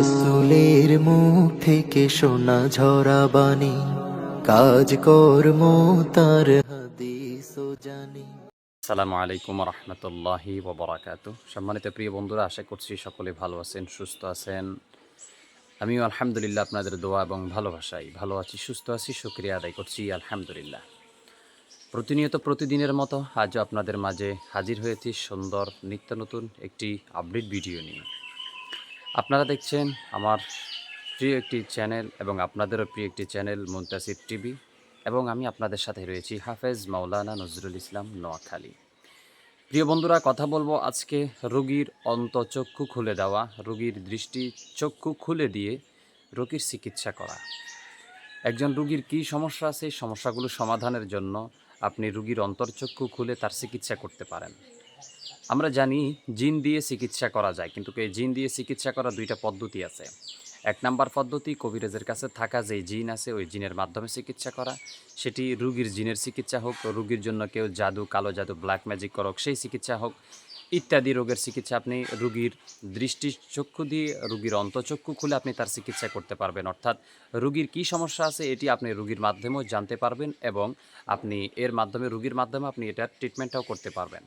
রসুলের মুখ থেকে ঝরা বাণী কাজ কর্ম তার হাদিস জানি। সালামু আলাইকুম রহমতুল্লাহি ওবরাকাত সম্মানিত প্রিয় বন্ধুরা, আশা করছি সকলে ভালো আছেন, সুস্থ আছেন। আমিও আলহামদুলিল্লাহ আপনাদের দোয়া এবং ভালোবাসাই ভালো আছি, সুস্থ আছি, শুক্রিয়া আদায় করছি, আলহামদুলিল্লাহ। প্রতিনিয়ত প্রতিদিনের মতো আজও আপনাদের মাঝে হাজির হয়েছি সুন্দর নিত্য নতুন একটি আপডেট ভিডিও নিয়ে। আপনারা দেখছেন আমার প্রিয় একটি চ্যানেল এবং আপনাদেরও প্রিয় একটি চ্যানেল মুন্তাসির টিভি এবং আমি আপনাদের সাথে রয়েছি হাফেজ মাওলানা নজরুল ইসলাম নোয়াখালী। প্রিয় বন্ধুরা, কথা বলব আজকে রোগীর অন্তচক্ষু খুলে দেওয়া, রোগীর দৃষ্টি চক্ষু খুলে দিয়ে রোগীর চিকিৎসা করা। একজন রুগীর কী সমস্যা আছে, সমস্যাগুলো সমাধানের জন্য আপনি রুগীর অন্তর্চক্ষু খুলে তার চিকিৎসা করতে পারেন। আমরা জানি জিন দিয়ে চিকিৎসা করা যায়, কিন্তু এই জিন দিয়ে চিকিৎসা করা দুইটা পদ্ধতি আছে। এক নাম্বার পদ্ধতি কবিরাজের কাছে থাকা যে জিন আছে, ওই জিনের মাধ্যমে চিকিৎসা করা। সেটি রুগীর জিনের চিকিৎসা হোক, রুগীর জন্য কেউ জাদু, কালো জাদু ব্ল্যাক ম্যাজিক করক, সেই চিকিৎসা হোক, ইত্যাদি রোগের চিকিৎসা আপনি রুগীর দৃষ্টি চক্ষু দিয়ে, রুগীর অন্তচক্ষু খুলে আপনি তার চিকিৎসা করতে পারবেন। অর্থাৎ রুগীর কী সমস্যা আছে, এটি আপনি রুগীর মাধ্যমেও জানতে পারবেন এবং আপনি এর মাধ্যমে, রুগীর মাধ্যমে আপনি এটার ট্রিটমেন্টটাও করতে পারবেন।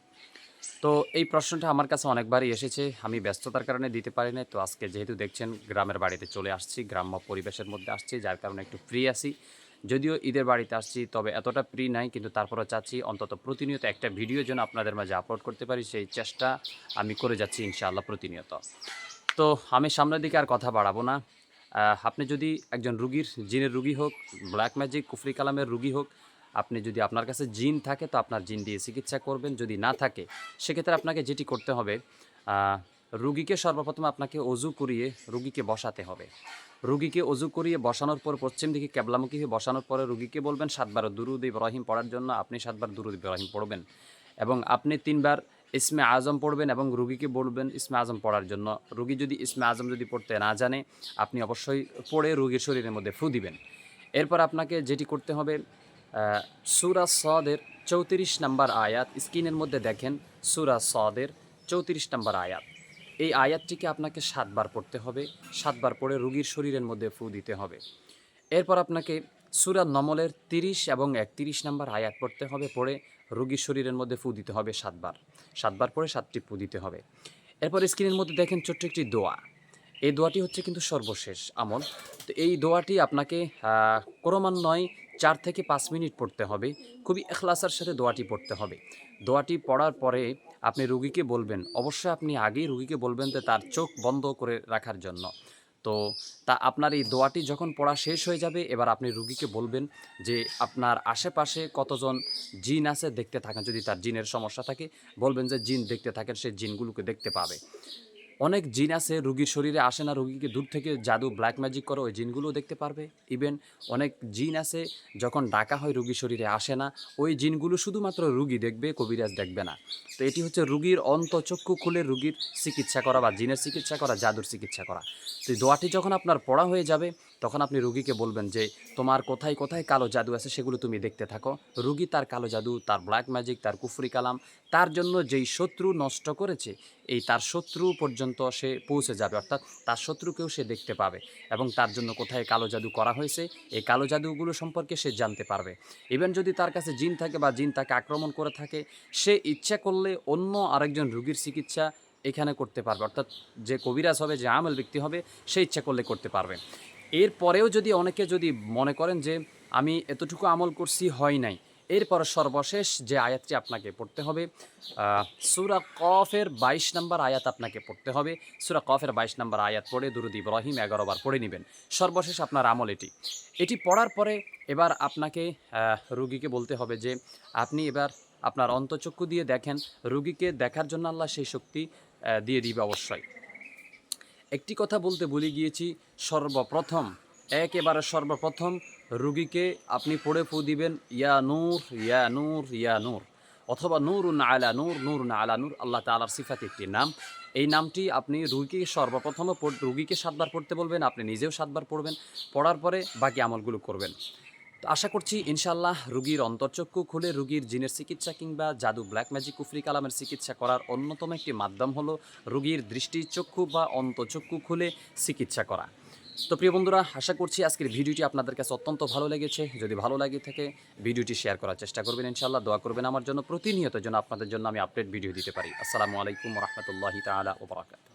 তো এই প্রশ্নটা আমার কাছে অনেকবারই এসেছে। আমি ব্যস্ততার কারণে দিতে পারি না তো আজকে যেহেতু দেখছেন, গ্রামের বাড়িতে চলে আসছি, গ্রাম্য পরিবেশের মধ্যে আসছি, যার কারণে একটু ফ্রি আছি। যদিও ঈদের বাড়িতে আসছি, তবে এতটা ফ্রি নাই, কিন্তু তারপরে চাচ্ছি অন্তত প্রতিনিয়ত একটা ভিডিও যেন আপনাদের মাঝে আপলোড করতে পারি। সেই চেষ্টা আমি করে যাচ্ছি ইনশাআল্লাহ প্রতিনিয়ত। তো আমি সামনের দিকে আর কথা বাড়াবো না। আপনি যদি একজন রুগীর জিনের রুগী হোক ব্ল্যাক ম্যাজিক কুফরি কালামের রুগী হোক আপনি যদি আপনার কাছে জিন থাকে, তো আপনার জিন দিয়ে চিকিৎসা করবেন। যদি না থাকে, সেক্ষেত্রে আপনাকে যেটি করতে হবে রুগীকে সর্বপ্রথম আপনাকে অজু করিয়ে রুগীকে বসাতে হবে। রুগীকে অজু করিয়ে বসানোর পর পশ্চিম দিকে ক্যাবলামুখী হয়ে বসানোর পরে রুগীকে বলবেন, সাতবার দুরুদ ইব্রাহিম পড়ার জন্য আপনি সাতবার দুরুদ ইব্রাহিম পড়বেন। এবং আপনি তিনবার ইসমে আজম পড়বেন এবং রুগীকে বলবেন, ইসমে আজম পড়ার জন্য। রুগী যদি ইসমে আজম যদি পড়তে না জানে, আপনি অবশ্যই পড়ে রুগীর শরীরের মধ্যে ফু দিবেন। এরপর আপনাকে যেটি করতে হবে সুরা সদের চৌত্রিশ নম্বর আয়াত। স্ক্রিনের মধ্যে দেখেন, সুরা সদের চৌত্রিশ নম্বর আয়াত। এই আয়াতটিকে আপনাকে সাতবার পড়তে হবে, সাতবার পড়ে রুগীর শরীরের মধ্যে ফু দিতে হবে। এরপর আপনাকে সুরা নমলের তিরিশ এবং একত্রিশ নম্বর আয়াত পড়তে হবে, পড়ে রুগীর শরীরের মধ্যে ফু দিতে হবে সাতবার। সাতবার পরে সাতটি ফু দিতে হবে। এরপর স্ক্রিনের মধ্যে দেখেন ছোট্ট একটি দোয়া। এই দোয়াটি হচ্ছে কিন্তু সর্বশেষ আমল। তো এই দোয়াটি আপনাকে ক্রমান্বয়ে চার থেকে পাঁচ মিনিট পড়তে হবে। খুবই এখলাসার সাথে দোয়াটি পড়তে হবে। দোয়াটি পড়ার পরে আপনি রুগীকে বলবেন, অবশ্যই আপনি আগেই রুগীকে বলবেন যে তার চোখ বন্ধ করে রাখার জন্য। তো তা আপনার এই দোয়াটি যখন পড়া শেষ হয়ে যাবে, এবার আপনি রুগীকে বলবেন যে আপনার আশেপাশে কতজন জিন আছে দেখতে থাকেন। যদি তার জিনের সমস্যা থাকে, বলবেন যে জিন দেখতে থাকেন, সে জিনগুলোকে দেখতে পাবে। অনেক জিন আছে, রুগীর শরীরে আসে না, রুগীকে দূর থেকে জাদু ব্ল্যাক ম্যাজিক করে ওই জিনগুলো দেখতে পারবে। ইভেন অনেক জিন আছে, যখন ডাকা হয় রুগীর শরীরে আসে না, ওই জিনগুলো শুধুমাত্র রুগী দেখবে, কবিরাজ দেখবে না। তো এটি হচ্ছে রুগীর অন্তচক্ষু খুলে রুগীর চিকিৎসা করা বা জিনের চিকিৎসা করা, জাদুর চিকিৎসা করা। তো দোয়াটি যখন আপনার পড়া হয়ে যাবে তখন আপনি রুগীকে বলবেন যে, তোমার কোথায় কোথায় কালো জাদু আছে সেগুলো তুমি দেখতে থাকো। রুগী তার কালো জাদু, তার ব্ল্যাক ম্যাজিক তার কুফরি কালাম, তার জন্য যেই শত্রু নষ্ট করেছে, এই তার শত্রু পর্যন্ত সে পৌঁছে যাবে। অর্থাৎ তার শত্রুকেও সে দেখতে পাবে এবং তার জন্য কোথায় কালো জাদু করা হয়েছে, এই কালো জাদুগুলো সম্পর্কে সে জানতে পারবে। ইভেন যদি তার কাছে জিন থাকে বা জিন তাকে আক্রমণ করে থাকে, সে ইচ্ছা করলে অন্য আরেকজন রুগীর চিকিৎসা এখানে করতে পারবে। অর্থাৎ যে কবিরাজ হবে, যে আমল ব্যক্তি হবে, সে ইচ্ছা করলে করতে পারবে। এরপরেও যদি অনেকে যদি মনে করেন যে আমি এতটুকু আমল করছি, হয় নাই, এরপর সর্বশেষ যে আয়াতটি আপনাকে পড়তে হবে সুরা কফের বাইশ নম্বর আয়াত আপনাকে পড়তে হবে। সূরা কফের বাইশ নম্বর আয়াত পড়ে দুরুদ ইব্রাহিম এগারো বার পড়ে নেবেন। সর্বশেষ আপনার আমল এটি। এটি পড়ার পরে এবার আপনাকে রুগীকে বলতে হবে যে আপনি এবার আপনার অন্তচক্ষু দিয়ে দেখেন। রুগীকে দেখার জন্য আল্লাহ সেই শক্তি দিয়ে দিবে অবশ্যই। একটি কথা বলতে ভুলে গিয়েছি, সর্বপ্রথম, একেবারে সর্বপ্রথম রুগীকে আপনি পড়ে ফু দিবেন, ইয়া নূর ইয়া নূর ইয়া নূর, অথবা নূর আলা নূর নূর আলা নূর, আল্লাহ তালার সিফাত একটি নাম। এই নামটি আপনি রুগীকে সর্বপ্রথম রুগীকে সাতবার পড়তে বলবেন, আপনি নিজেও সাতবার পড়বেন, পড়ার পরে বাকি আমলগুলো করবেন। তো আশা করছি ইনশাল্লাহ রুগীর অন্তর্চক্ষু খুলে রুগীর জিনের চিকিৎসা কিংবা জাদু ব্ল্যাক ম্যাজিক কুফরি কালামের চিকিৎসা করার অন্যতম একটি মাধ্যম হলো রুগীর দৃষ্টিচক্ষু বা অন্তচক্ষু খুলে চিকিৎসা করা। তো প্রিয় বন্ধুরা, আশা করছি আজকের ভিডিওটি আপনাদের কাছে অত্যন্ত ভালো লেগেছে। যদি ভালো লাগে থাকে, ভিডিওটি শেয়ার করার চেষ্টা করবেন ইনশাল্লাহ দোয়া করবেন আমার জন্য। প্রতিনিয়ত যেন আপনাদের জন্য আমি আপডেট ভিডিও দিতে পারি। আসসালামু আলাইকুম রহমতুল্লাহি তালা ওবরাকাত